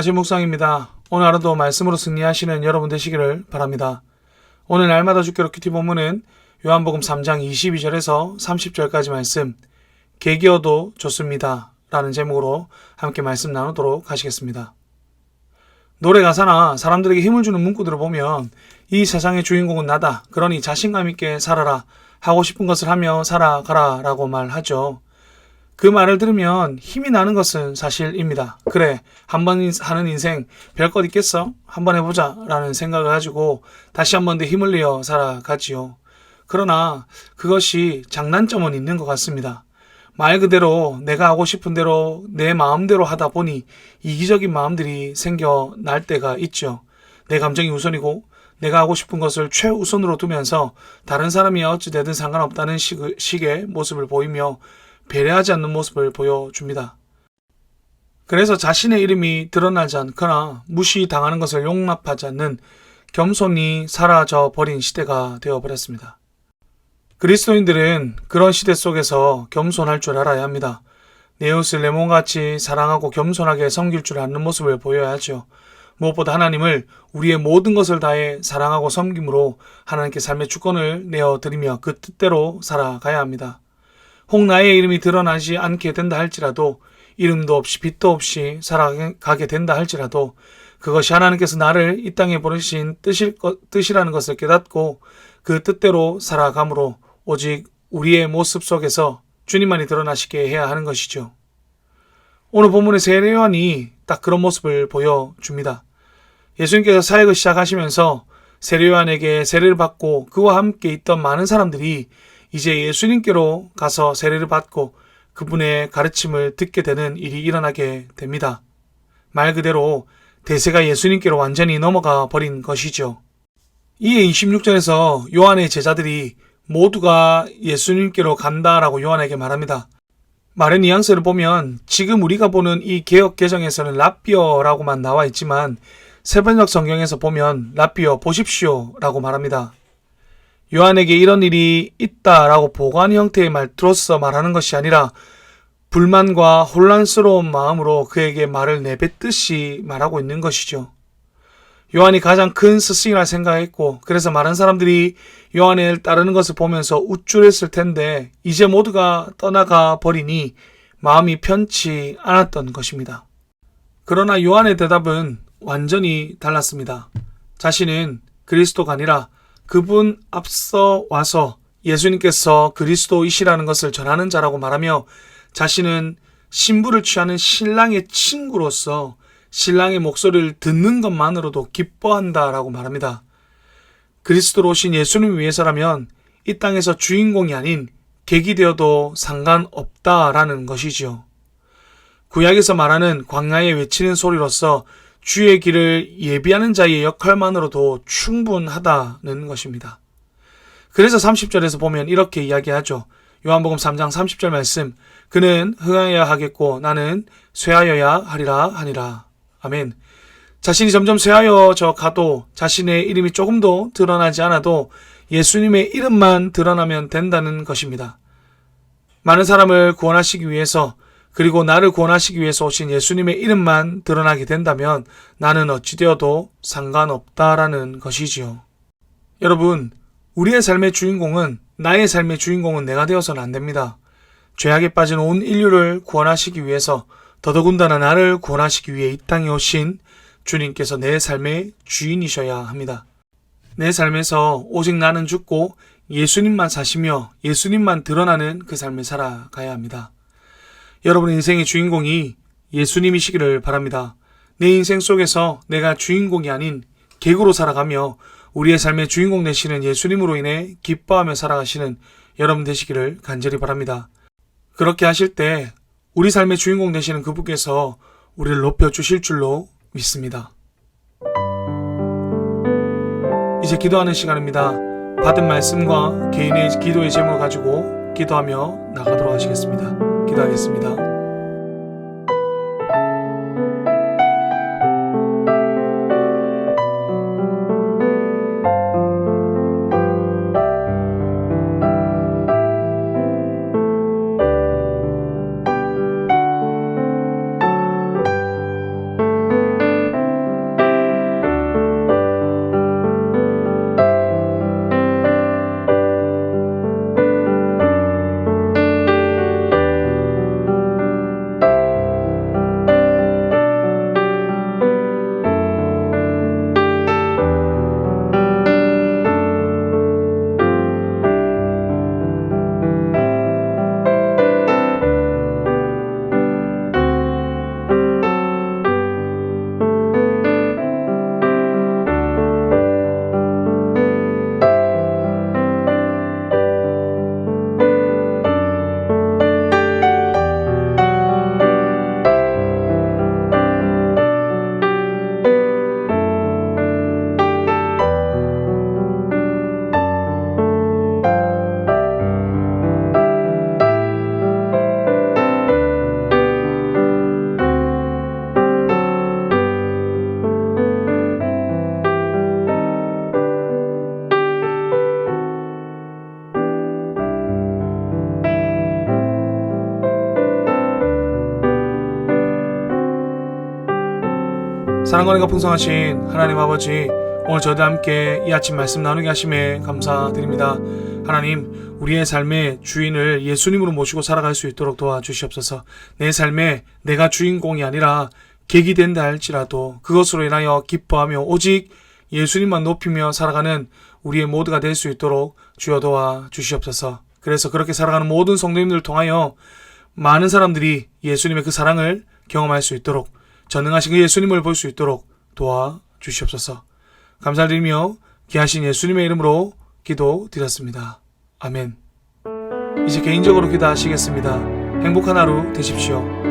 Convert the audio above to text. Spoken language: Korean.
아침 묵상입니다. 오늘 하루도 말씀으로 승리하시는 여러분 되시기를 바랍니다. 오늘 날마다 주께로 큐티 본문은 요한복음 3장 22절에서 30절까지 말씀 개기어도 좋습니다. 라는 제목으로 함께 말씀 나누도록 하시겠습니다. 노래 가사나 사람들에게 힘을 주는 문구들을 보면 이 세상의 주인공은 나다. 그러니 자신감 있게 살아라. 하고 싶은 것을 하며 살아가라. 라고 말하죠. 그 말을 들으면 힘이 나는 것은 사실입니다. 그래, 한 번 하는 인생 별것 있겠어? 한 번 해보자. 라는 생각을 가지고 다시 한 번 더 힘을 내어 살아가지요. 그러나 그것이 장단점은 있는 것 같습니다. 말 그대로 내가 하고 싶은 대로 내 마음대로 하다 보니 이기적인 마음들이 생겨날 때가 있죠. 내 감정이 우선이고 내가 하고 싶은 것을 최우선으로 두면서 다른 사람이 어찌되든 상관없다는 식, 식의 모습을 보이며 배려하지 않는 모습을 보여줍니다. 그래서 자신의 이름이 드러나지 않거나 무시당하는 것을 용납하지 않는 겸손이 사라져 버린 시대가 되어버렸습니다. 그리스도인들은 그런 시대 속에서 겸손할 줄 알아야 합니다. 내 옷을 내 몸같이 사랑하고 겸손하게 섬길 줄 아는 모습을 보여야 하죠. 무엇보다 하나님을 우리의 모든 것을 다해 사랑하고 섬김으로 하나님께 삶의 주권을 내어드리며 그 뜻대로 살아가야 합니다. 혹 나의 이름이 드러나지 않게 된다 할지라도 이름도 없이 빛도 없이 살아가게 된다 할지라도 그것이 하나님께서 나를 이 땅에 보내신 뜻일, 뜻이라는 것을 깨닫고 그 뜻대로 살아감으로 오직 우리의 모습 속에서 주님만이 드러나시게 해야 하는 것이죠. 오늘 본문의 세례 요한이 딱 그런 모습을 보여줍니다. 예수님께서 사역을 시작하시면서 세례 요한에게 세례를 받고 그와 함께 있던 많은 사람들이 이제 예수님께로 가서 세례를 받고 그분의 가르침을 듣게 되는 일이 일어나게 됩니다. 말 그대로 대세가 예수님께로 완전히 넘어가 버린 것이죠. 이에 26절에서 요한의 제자들이 모두가 예수님께로 간다라고 요한에게 말합니다. 말의 뉘앙스를 보면 지금 우리가 보는 이 개혁 개정에서는 라비어라고만 나와 있지만 세번역 성경에서 보면 라비어 보십시오라고 말합니다. 요한에게 이런 일이 있다라고 보관 형태의 말투로서 말하는 것이 아니라 불만과 혼란스러운 마음으로 그에게 말을 내뱉듯이 말하고 있는 것이죠. 요한이 가장 큰 스승이라 생각했고 그래서 많은 사람들이 요한을 따르는 것을 보면서 우쭐했을 텐데 이제 모두가 떠나가 버리니 마음이 편치 않았던 것입니다. 그러나 요한의 대답은 완전히 달랐습니다. 자신은 그리스도가 아니라 그분 앞서 와서 예수님께서 그리스도이시라는 것을 전하는 자라고 말하며 자신은 신부를 취하는 신랑의 친구로서 신랑의 목소리를 듣는 것만으로도 기뻐한다라고 말합니다. 그리스도로 오신 예수님 위해서라면 이 땅에서 주인공이 아닌 객이 되어도 상관없다라는 것이지요. 구약에서 말하는 광야에 외치는 소리로서 주의 길을 예비하는 자의 역할만으로도 충분하다는 것입니다. 그래서 30절에서 보면 이렇게 이야기하죠. 요한복음 3장 30절 말씀. 그는 흥하여야 하겠고 나는 쇠하여야 하리라 하니라. 아멘. 자신이 점점 쇠하여져 가도 자신의 이름이 조금도 드러나지 않아도 예수님의 이름만 드러나면 된다는 것입니다. 많은 사람을 구원하시기 위해서 그리고 나를 구원하시기 위해서 오신 예수님의 이름만 드러나게 된다면 나는 어찌되어도 상관없다라는 것이지요. 여러분, 우리의 삶의 주인공은 나의 삶의 주인공은 내가 되어서는 안 됩니다. 죄악에 빠진 온 인류를 구원하시기 위해서 더더군다나 나를 구원하시기 위해 이 땅에 오신 주님께서 내 삶의 주인이셔야 합니다. 내 삶에서 오직 나는 죽고 예수님만 사시며 예수님만 드러나는 그 삶을 살아가야 합니다. 여러분의 인생의 주인공이 예수님이시기를 바랍니다. 내 인생 속에서 내가 주인공이 아닌 객으로 살아가며 우리의 삶의 주인공 되시는 예수님으로 인해 기뻐하며 살아가시는 여러분 되시기를 간절히 바랍니다. 그렇게 하실 때 우리 삶의 주인공 되시는 그분께서 우리를 높여주실 줄로 믿습니다. 이제 기도하는 시간입니다. 받은 말씀과 개인의 기도의 제목을 가지고 기도하며 나가도록 하시겠습니다. 기도하겠습니다. 사랑과 은혜가 풍성하신 하나님 아버지 오늘 저희와 함께 이 아침 말씀 나누게 하심에 감사드립니다. 하나님 우리의 삶의 주인을 예수님으로 모시고 살아갈 수 있도록 도와주시옵소서. 내 삶에 내가 주인공이 아니라 객이 된다 할지라도 그것으로 인하여 기뻐하며 오직 예수님만 높이며 살아가는 우리의 모두가 될 수 있도록 주여 도와 주시옵소서. 그래서 그렇게 살아가는 모든 성도님들을 통하여 많은 사람들이 예수님의 그 사랑을 경험할 수 있도록 전능하신 그 예수님을 볼 수 있도록 도와 주시옵소서. 감사드리며 귀하신 예수님의 이름으로 기도 드렸습니다. 아멘. 이제 개인적으로 기도하시겠습니다. 행복한 하루 되십시오.